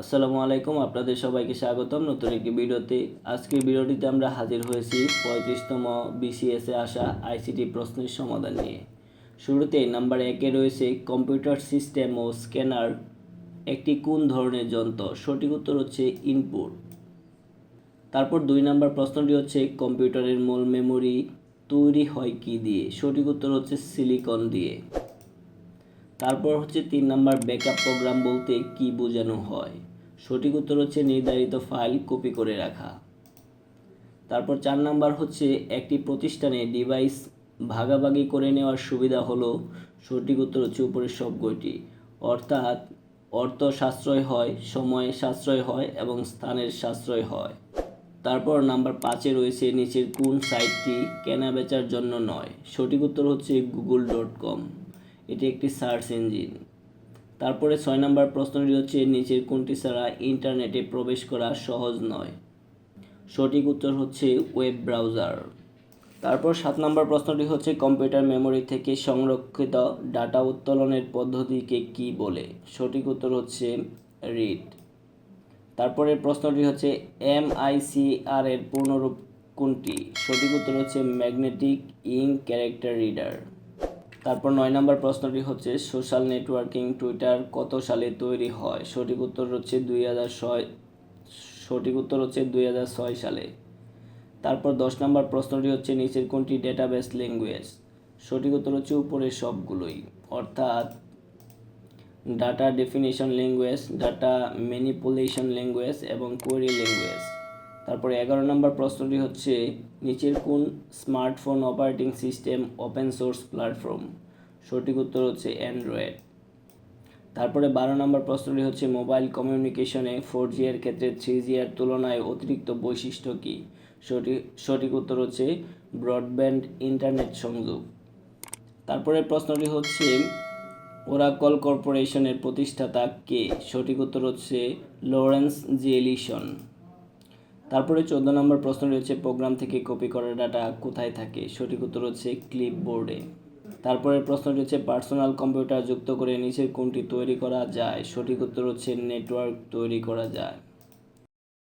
আসসালামু আলাইকুম, আপনাদের সবাইকে স্বাগতম নতুন একটি ভিডিওতে। আজকের ভিডিওটিতে আমরা হাজির হয়েছি পঁয়ত্রিশতম বিসিএসে আসা আইসিটি প্রশ্নের সমাধান নিয়ে। শুরুতে নাম্বার একে রয়েছে কম্পিউটার সিস্টেম ও স্ক্যানার, একটি কোন ধরনের যন্ত্র? সঠিক উত্তর হচ্ছে ইনপুট। তারপর দুই নাম্বার প্রশ্নটি হচ্ছে কম্পিউটারের মূল মেমোরি তৈরি হয় কি দিয়ে? সঠিক উত্তর হচ্ছে সিলিকন দিয়ে। তারপর হচ্ছে তিন নাম্বার ব্যাকআপ প্রোগ্রাম বলতে কি বোঝানো হয়? সঠিক উত্তর হচ্ছে নির্ধারিত ফাইল কপি করে রাখা। তারপর চার নাম্বার হচ্ছে একটি প্রতিষ্ঠানে ডিভাইস ভাগাভাগি করে নেওয়ার সুবিধা হলো সঠিক উত্তর হচ্ছে উপরের সবকটি অর্থাৎ অর্থ সাশ্রয় হয়, সময় সাশ্রয় হয় এবং স্থানের সাশ্রয় হয়। তারপর নাম্বার পাঁচে রয়েছে নিচের কোন সাইটটি কেনা বেচার জন্য নয়। সঠিক উত্তর হচ্ছে গুগল ডট কম এটি একটি সার্চ ইঞ্জিন। তারপরে ছয় নম্বর প্রশ্নটি হচ্ছে, নিচের কোনটি ছাড়া ইন্টারনেটে প্রবেশ করা সহজ নয়? সঠিক উত্তর হচ্ছে ওয়েব ব্রাউজার। তারপর সাত নম্বর প্রশ্নটি হচ্ছে, কম্পিউটার মেমোরি থেকে সংরক্ষিত ডাটা উত্তোলনের পদ্ধতিকে কি বলে? সঠিক উত্তর হচ্ছে রিড। তারপরে প্রশ্নটি হচ্ছে, এমআইসিআর এর পূর্ণরূপ কোনটি? সঠিক উত্তর হচ্ছে ম্যাগনেটিক ইঙ্ক ক্যারেক্টার রিডার। তারপর নয় নম্বর প্রশ্নটি হচ্ছে, সোশ্যাল নেটওয়ার্কিং টুইটার কত সালে তৈরি হয়? সঠিক উত্তর হচ্ছে দুই হাজার ছয়, সঠিক উত্তর হচ্ছে দুই হাজার ছয় সালে। তারপর দশ নম্বর প্রশ্নটি হচ্ছে, নিচের কোনটি ডেটাবেস ল্যাঙ্গুয়েজ সঠিক উত্তর হচ্ছে উপরের সবগুলোই। অর্থাৎ data definition language data manipulation language এবং কোয়েরি ল্যাঙ্গুয়েজ তারপরে এগারো নম্বর প্রশ্নটি হচ্ছে, নিচের কোন smartphone operating system open source platform সঠিক উত্তর হচ্ছে অ্যান্ড্রয়েড তারপরে বারো নম্বর প্রশ্নটি হচ্ছে মোবাইল কমিউনিকেশনে ফোর জি এর ক্ষেত্রে থ্রি জি এর তুলনায় অতিরিক্ত বৈশিষ্ট্য কী? সঠিক সঠিক উত্তর হচ্ছে ব্রডব্যান্ড ইন্টারনেট সংযোগ। তারপরে প্রশ্নটি হচ্ছে ওরাকল কর্পোরেশনের প্রতিষ্ঠাতা কে? সঠিক উত্তর হচ্ছে লরেন্স জেলিসন তারপরে চোদ্দ নম্বর প্রশ্ন রয়েছে, প্রোগ্রাম থেকে কপি করা ডাটা কোথায় থাকে? সঠিক উত্তর হচ্ছে ক্লিপ বোর্ডে তারপরে প্রশ্নটি হচ্ছে পার্সোনাল কম্পিউটার যুক্ত করে নিচের কোনটি তৈরি করা যায়? সঠিক উত্তর হচ্ছে, নেটওয়ার্ক তৈরি করা যায়।